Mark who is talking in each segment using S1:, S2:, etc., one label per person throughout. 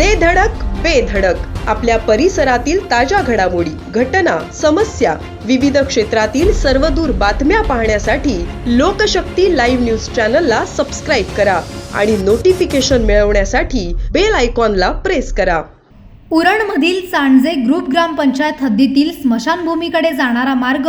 S1: दे धडक बेधडक आपल्या परिसरातील ताज्या घडामोडी घटना समस्या विविध क्षेत्रातील सर्वदूर बातम्या पाहण्यासाठी लोकशक्ती लाईव्ह न्यूज चॅनलला सबस्क्राईब करा आणि नोटिफिकेशन मिळवण्यासाठी बेल आयकॉनला प्रेस करा.
S2: उरणमधील सांजे ग्रुप ग्रामपंचायत हद्दीतील स्मशानभूमीकडे जाणारा मार्ग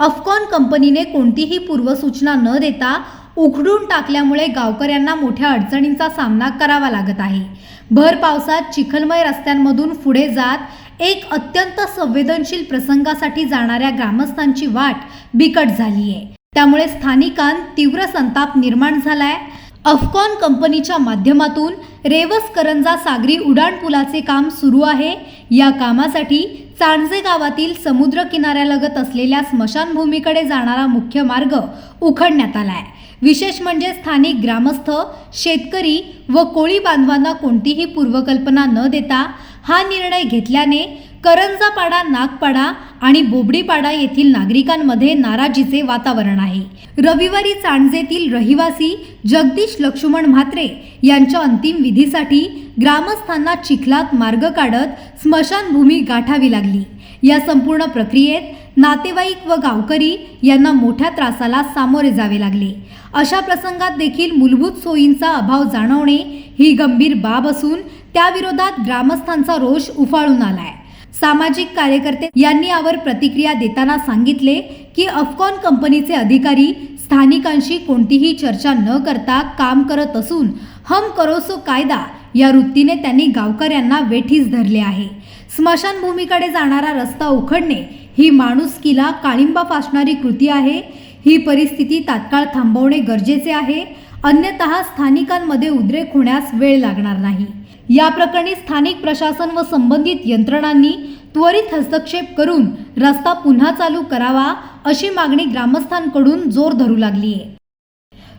S2: अफकॉन कंपनीने कोणतीही पूर्वसूचना न देता उखडून टाकल्यामुळे गावकऱ्यांना मोठ्या अडचणींचा सामना करावा लागत आहे. भर पावसात चिखलमय रस्त्यांमधून पुढे जात एक अत्यंत संवेदनशील प्रसंगासाठी जाणाऱ्या ग्रामस्थांची वाट बिकट झाली आहे त्यामुळे स्थानिकांत तीव्र संताप निर्माण झालाय. अफकॉन कंपनीच्या माध्यमातून रेवस करंजा सागरी उडाणपुलाचे काम सुरू आहे. या कामासाठी चांडजे गावातील समुद्र किनाऱ्यालगत असलेल्या स्मशानभूमीकडे जाणारा मुख्य मार्ग उखडण्यात आला आहे विशेष म्हणजे स्थानिक ग्रामस्थ शेतकरी व कोळी बांधवांना कोणतीही पूर्वकल्पना न देता हा निर्णय घेतल्याने करंजापाडा नागपाडा आणि बोबडीपाडा येथील नागरिकांमध्ये नाराजीचे वातावरण आहे. रविवारी चांडजेतील रहिवासी जगदीश लक्ष्मण म्हात्रे यांच्या अंतिम विधीसाठी ग्रामस्थांना चिखलात मार्ग काढत स्मशानभूमी गाठावी लागली. या संपूर्ण प्रक्रियेत नातेवाईक व गावकरी यांना मोठ्या त्रासाला सामोरे जावे लागले. अशा प्रसंगात देखील मूलभूत सोयींचा अभाव जाणवणे ही गंभीर बाब असून त्याविरोधात ग्रामस्थांचा रोष उफाळून आलाय. सामाजिक कार्यकर्ते यांनी यावर प्रतिक्रिया देताना सांगितले की अफकॉन कंपनीचे अधिकारी स्थानिकांशी कोणतीही चर्चा न करता काम करत असून हम करोसो कायदा या वृत्तीने त्यांनी गावकऱ्यांना वेठीस धरले आहे. स्मशानभूमीकडे जाणारा रस्ता उखडणे ही माणुसकीला काळिंबा फासणारी कृती आहे. ही परिस्थिती तात्काळ थांबवणे गरजेचे आहे. अन्यतः स्थानिकांमध्ये उद्रेक होण्यास वेळ लागणार नाही. या प्रकरणी स्थानिक प्रशासन व संबंधित यंत्रणांनी त्वरित हस्तक्षेप करून रस्ता पुन्हा चालू करावा अशी मागणी ग्रामस्थांकडून जोर धरू लागली आहे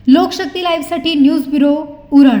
S2: लोकशक्ती लाईव्हसाठी न्यूज ब्युरो उरण.